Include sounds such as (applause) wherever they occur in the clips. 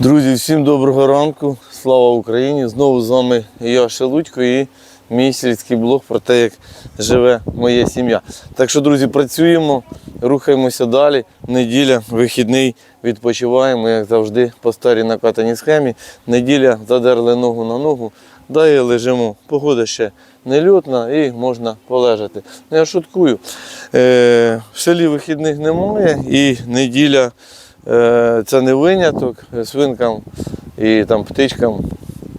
Друзі, всім доброго ранку. Слава Україні! Знову з вами я Шелудько і мій сільський блог про те, як живе моя сім'я. Так що, друзі, працюємо, рухаємося далі. Неділя, вихідний, відпочиваємо, як завжди, по старій накатаній схемі. Неділя задерли ногу на ногу, далі лежимо. Погода ще не і можна полежати. Ну, Я шуткую. Е, в селі вихідних немає і неділя. Е, Це не виняток. Свинкам і там птичкам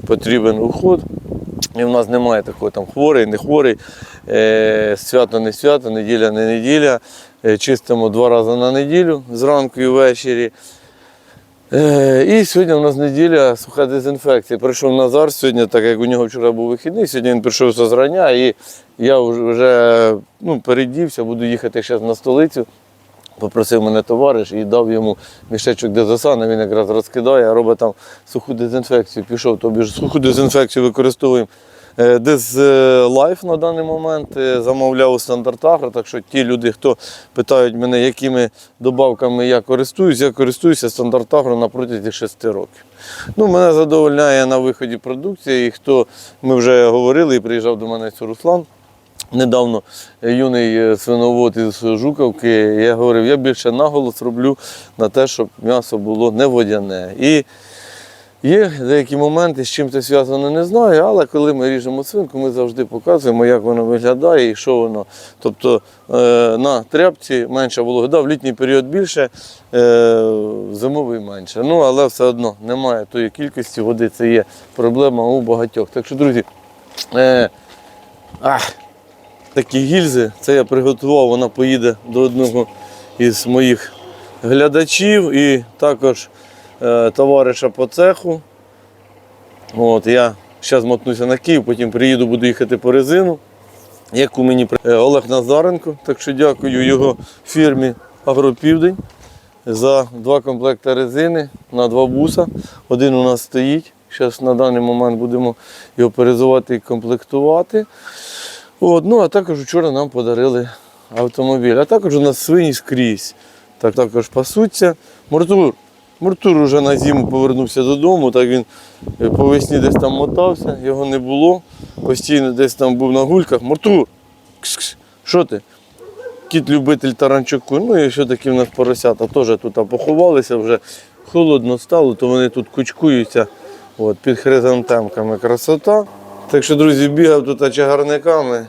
потрібен уход. І в нас немає такого там хворий, не хворий, е, свято, не свято, неділя, не неділя. Е, Чистимо два рази на неділю зранку і ввечері. Е, І сьогодні у нас неділя суха дезінфекція. Прийшов Назар сьогодні, так як у нього вчора був вихідний, сьогодні він прийшов зі зрання і я вже ну, передівся, буду їхати зараз на столицю. Попросив мене товариш і дав йому мішечок дезосана, він якраз розкидає, робить там суху дезінфекцію. Пішов, тобі ж суху дезінфекцію використовуємо. Е, Дез е, на даний момент е, замовляв у стандартагра, так що ті люди, хто питають мене, якими добавками я користуюсь, я користуюся стандарт Агро на протязі 6 років. Ну, мене задовольняє на виході продукція, і хто ми вже говорили, і приїжджав до мене Руслан. Недавно юний е, свиновод із Жуковки, я говорив, я більше наголос роблю на те, щоб м'ясо було не водяне. І є деякі моменти, з чим це зв'язано, не знаю, але коли ми ріжемо свинку, ми завжди показуємо, як воно виглядає і що воно. Тобто е, на тряпці менше вологи, да, в літній період більше, е, зимовий менше. Ну, але все одно немає тої кількості води, це є проблема у багатьох. Так що, друзі, ах, такі гільзи. Це я приготував, вона поїде до одного із моїх глядачів і також е, товариша по цеху. От, я зараз мотнуся на Київ, потім приїду, буду їхати по резину, яку мені е, Олег Назаренко. Так що дякую його фірмі Агропівдень за два комплекти резини на два буса. Один у нас стоїть. Зараз на даний момент будемо його перезувати і комплектувати. От, ну, а також вчора нам подарили автомобіль. А також у нас свині скрізь. Так, також пасуться. Муртур. Муртур вже на зиму повернувся додому, так він е, по весні десь там мотався, його не було. Постійно десь там був на гульках. Муртур! Кс-кс. Що ти? Кіт-любитель таранчуку. Ну і що такі в нас поросята теж тут поховалися, вже холодно стало, то вони тут кучкуються от, під хризантемками. Красота. Так що, друзі, бігав тут чагарниками.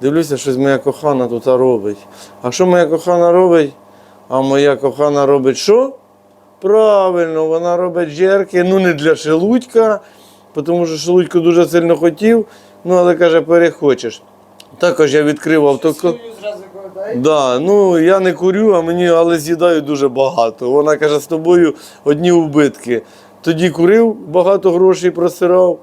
Дивлюся, щось моя кохана тут робить. А що моя кохана робить? А моя кохана робить що? Правильно, вона робить жерки, ну не для шелудька, тому що шелудько дуже сильно хотів, ну але каже, перехочеш. Також я відкрив автоко. Да, ну я не курю, а мені але з'їдаю дуже багато. Вона каже, з тобою одні убитки. Тоді курив, багато грошей просирав.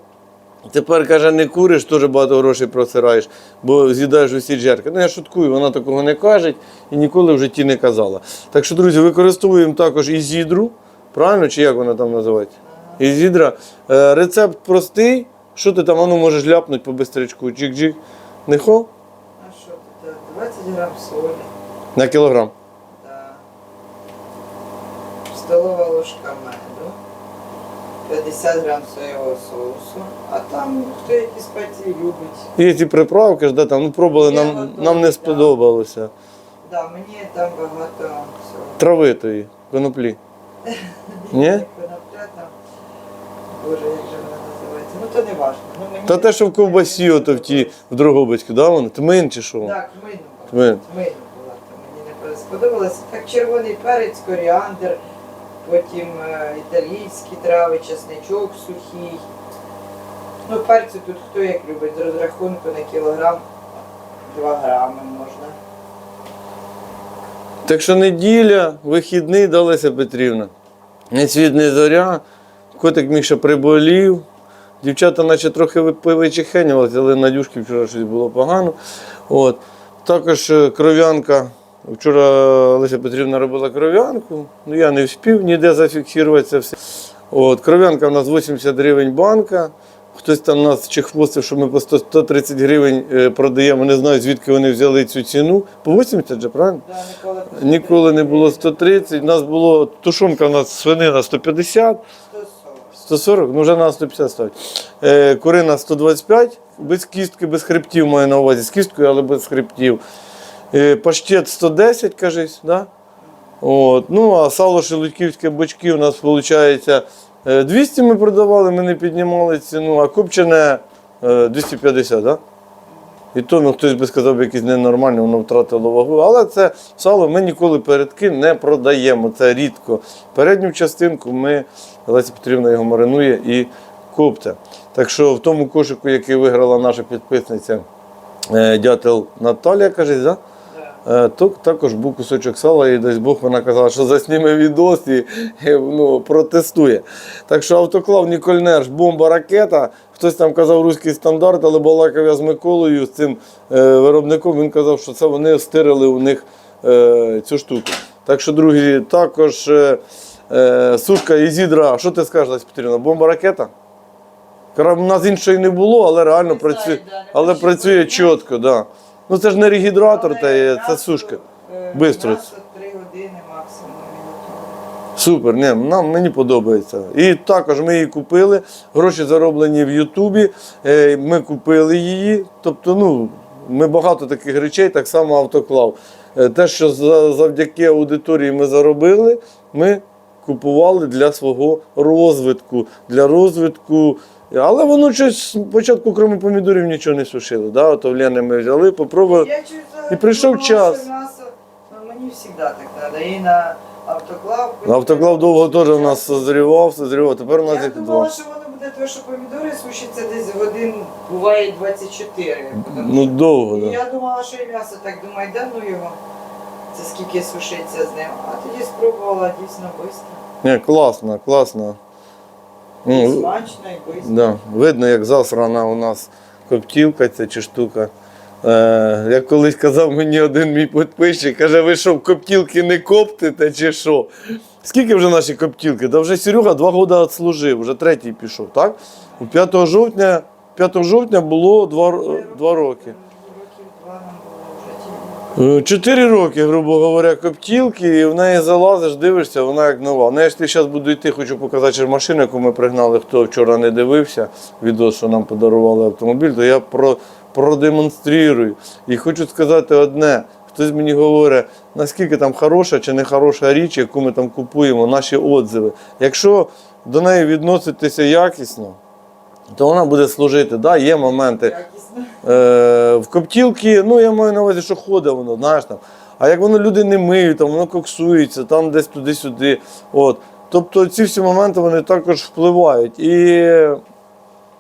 Тепер каже, не куриш, теж багато грошей просираєш, бо з'їдаєш усі джерки. Ну я шуткую, вона такого не каже і ніколи в житті не казала. Так що, друзі, використовуємо також ізідру, правильно, чи як вона там називається? Ізідра. Е, рецепт простий. Що ти там ану можеш ляпнути по бистричку? Чик-чик. Не хо? А що тут? 20 грам солі, На кілограм. да. столова ложка 50 грам соєвого соусу, а там хто які спеції любить. І ці приправки ж, де там, ну пробували, Я нам, готова, нам не да. сподобалося. Да, мені там багато всього. Травитої, коноплі. (laughs) Ні? Конопля там. Боже, як же вона називається? Ну то не важливо. Ну, мені... Та те, що в ковбасі, ото в ті в Дрогобицьку, да, воно? Тмин чи що? Так, мину Тмин. була. Тмину була, то мені не сподобалося. Так червоний перець, коріандр, потім е, італійські трави, чесничок сухий. Ну, перцю тут хто як любить, з розрахунку на кілограм 2 грами можна. Так що неділя, вихідний да, Леся Петрівна. Не світ, не зоря. Котик Міша приболів. Дівчата наче трохи ви- повичехенювалися, але Надюшки вчора щось було погано. От. Також е, кров'янка Вчора Леся Петрівна робила кров'янку, ну я не встиг ніде зафіксуватися все. От, кров'янка у нас 80 гривень банка. Хтось там нас чехвостив, що ми по 100 130 гривень е, продаємо. Не знаю, звідки вони взяли цю ціну. По 80 же, правильно? Да, ніколи, Ніколи не було 130. У нас було тушонка, у нас свинина 150. 140. 140, ну вже на 150 ставить. Е, курина 125, без кістки, без хребтів маю на увазі, з кісткою, але без хребтів. Е, паштет 110, кажись, да? От. Ну, а сало шелудьківське бочки у нас виходить 200 ми продавали, ми не піднімали ціну, а копчене е, 250, да? І то ну, хтось би сказав, якесь ненормальне, воно втратило вагу. Але це сало ми ніколи передки не продаємо. Це рідко. Передню частинку ми, Леся Петрівна його маринує і копте. Так що в тому кошику, який виграла наша підписниця е, дятел Наталія, каже, да? Е, То також був кусочок сала, і дасть Бог вона казала, що засніме відос і ну, протестує. Так що автоклав Нікольнерш, бомба ракета. Хтось там казав руський стандарт, але балакав я з Миколою, з цим е, виробником. Він казав, що це вони стирили у них е, цю штуку. Так що, друзі, також сушка Ізідра. Що ти скажеш, Леся Петрівна? Бомба ракета? У нас іншої не було, але реально працює, але працює чітко. Да. Ну це ж не регідратор, є- це сушка. Бистро. М'ясо 3 години максимум. Супер, ні, нам мені подобається. І також ми її купили. Гроші зароблені в Ютубі. е, Ми купили її. Тобто, ну, ми багато таких речей, так само автоклав. Е, Те, що за- завдяки аудиторії ми заробили, ми купували для свого розвитку, для розвитку. Але воно щось спочатку, крім помідорів, нічого не сушило. Да? Ото в Лени ми взяли, попробували. Я чуть І прийшов думала, час. що ну, мені завжди так треба. І на автоклав. Автоклав довго теж у нас созрівав, созрівав. Тепер у нас Я їх думала, два. що воно буде те, що помідори сушаться десь годин, буває 24. Ну довго, І так. Да. я думала, що і м'ясо так думаю, да ну його. Це скільки сушиться з ним. А тоді спробувала дійсно швидко. Ні, класно, класно. І смачно, і да. Видно, як засрана у нас коптілка ця чи штука. Е, як колись казав мені один мій підписчик, каже, ви що, в коптілки не коптите чи що? Скільки вже наші коптілки? Да вже Серега два роки відслужив, вже третій пішов, так? У 5 жовтня, 5 жовтня було два, два роки. Років два нам було вже ті. Е, Чотири роки, грубо говоря, коптілки, і в неї залазиш, дивишся, вона як нова. Ну, якщо зараз буду йти, хочу показати машину, яку ми пригнали, хто вчора не дивився, відео, що нам подарували автомобіль, то я про, продемонструю. І хочу сказати одне. Хтось мені говорить, наскільки там хороша чи не хороша річ, яку ми там купуємо, наші отзиви. Якщо до неї відноситися якісно, то вона буде служити. Да, є моменти. Е, в коптілки, ну я маю на увазі, що ходить воно, знаєш там. А як воно люди не миють, там воно коксується, там десь туди-сюди. От. Тобто ці всі моменти вони також впливають. І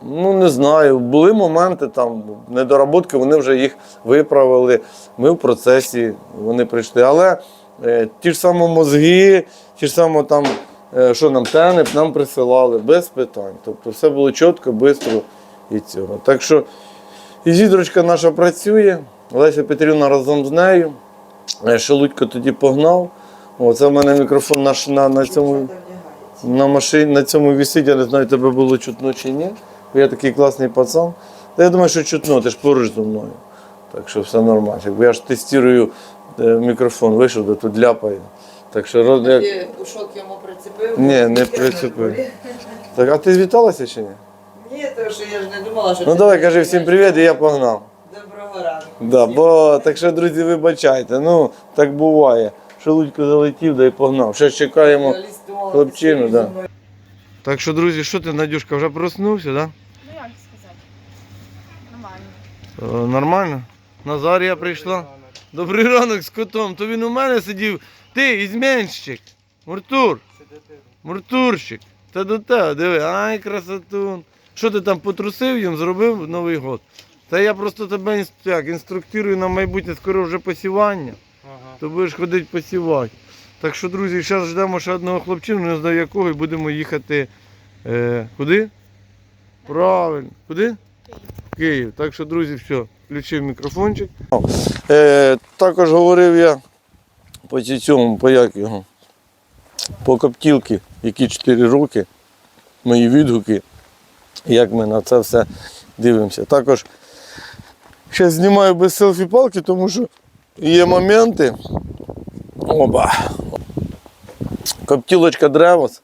ну не знаю, були моменти там, недоработки, вони вже їх виправили. Ми в процесі вони прийшли. Але е, ті ж самі мозги, ті ж самі там, е, що нам тенеп, нам присилали без питань. Тобто все було чітко, швидко і цього. Так що і зідрочка наша працює, Леся Петрівна разом з нею. Е, Шелудько тоді погнав. О, це в мене мікрофон наш на, на цьому. На машині на цьому висить, я не знаю, тебе було чутно чи ні. Бо я такий класний пацан. Та я думаю, що чутно, ти ж поруч зі мною. Так що все нормально. Бо я ж тестую е, микрофон, вийшов, де тут ляпає. Так що роз- як... Ти ушок йому прицепив? Ні, не прицепив. (laughs) так, а ти звіталася чи ні? Ні, тому що я ж не думала, що Ну ти давай, кажи всім привіт, і я погнав. Доброго ранку. Да, бо так що, друзі, вибачайте. Ну, так буває. Шелудько залетів, да і погнав. Ще чекаємо. Хлопчину, да. Так що, друзі, що ти, Надюшка, вже проснувся, так? Да? Ну як сказати? Нормально. Е, Нормально? Назарія прийшла. Добрий ранок з котом. То він у мене сидів. Ти, ізменщик. Муртур. Муртурщик. Та до тебе, диви, ай, красотун. Що ти там потрусив їм, зробив Новий год? Та я просто тебе як, інструктирую на майбутнє, скоро вже посівання. То будеш ходити посівати. Так що, друзі, зараз ждемо ще одного хлопчину, не знаю якого, і будемо їхати. Е, куди? Правильно. Куди? В Київ. Так що, друзі, все, включив мікрофончик. Е, також говорив я по цьому, по як його, по коптілки, які 4 роки, мої відгуки, як ми на це все дивимося. Також ще знімаю без селфі-палки, тому що є моменти. Оба. Коптілочка древос.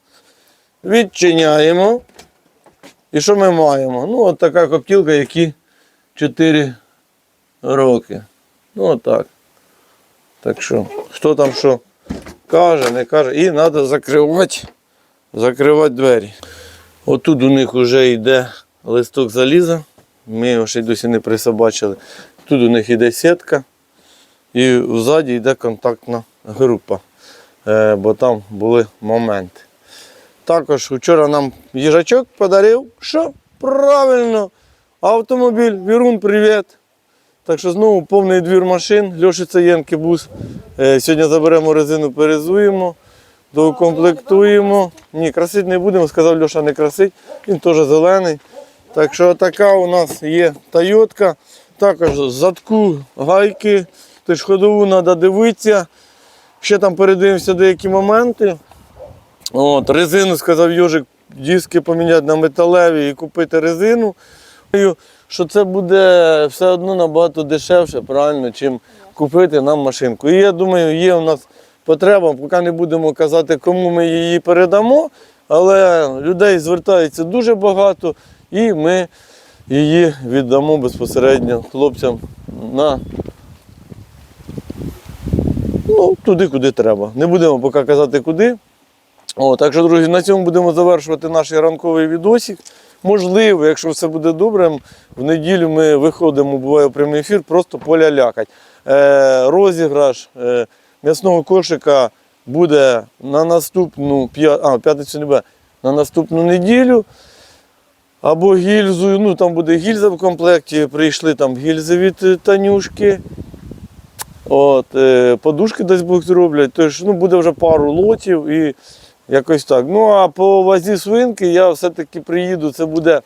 Відчиняємо. І що ми маємо? Ну, от така коптілка, які 4 роки. Ну, отак. Так що, хто там що каже, не каже. І треба закривати, закривати двері. Отут у них вже йде листок заліза. Ми його ще й досі не присобачили. Тут у них йде сітка. І ззаді йде контактна група, е, бо там були моменти. Також вчора нам їжачок подарив, що правильно, автомобіль, Вірун, привіт. Так що знову повний двір машин, Льоші Цаєнки бус. Е, Сьогодні заберемо резину, перезуємо, докомплектуємо. Ні, красити не будемо, сказав Льоша, не красить, він теж зелений. Так що така у нас є Тойотка. Також задку, гайки, тож ходову треба дивитися. Ще там передивимося деякі моменти. От, резину, сказав Йожик, диски поміняти на металеві і купити резину. Що це буде все одно набагато дешевше, правильно, чим купити нам машинку. І я думаю, є у нас потреба, поки не будемо казати, кому ми її передамо, але людей звертається дуже багато, і ми її віддамо безпосередньо хлопцям на ну, туди, куди треба. Не будемо поки казати куди. О, так що, друзі, на цьому будемо завершувати наш ранковий відосик. Можливо, якщо все буде добре, в неділю ми виходимо, буває прямий ефір, просто полялякать. Е, розіграш е, м'ясного кошика буде на наступну а, п'ятницю не буде, на наступну неділю. Або гільзу, ну там буде гільза в комплекті, прийшли там гільзи від е, Танюшки. От, е, подушки десь Бог зроблять. Тож ну, буде вже пару лотів і якось так. Ну а по вазі свинки я все-таки приїду. Це буде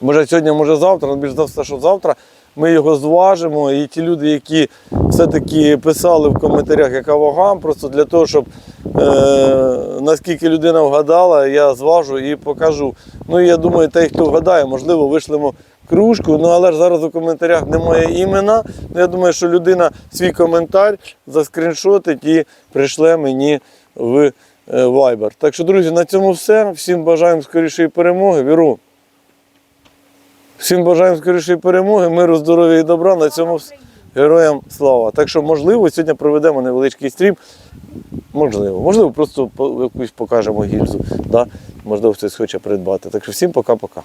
може сьогодні, може завтра, але більш за все, що завтра. Ми його зважимо. І ті люди, які все-таки писали в коментарях, яка вага, просто для того, щоб е, наскільки людина вгадала, я зважу і покажу. Ну і я думаю, той, хто вгадає, можливо, вишлемо кружку. Ну але ж зараз у коментарях немає імена. Ну, я думаю, що людина свій коментар заскріншотить і прийшле мені в Viber. Так що, друзі, на цьому все. Всім бажаємо скорішої перемоги. Віру. Всім бажаємо скорішої перемоги, миру, здоров'я і добра. На цьому. Героям слава. Так що, можливо, сьогодні проведемо невеличкий стрім. Можливо, можливо, просто якусь покажемо гільзу. Да? Можливо, хтось хоче придбати. Так що всім пока-пока.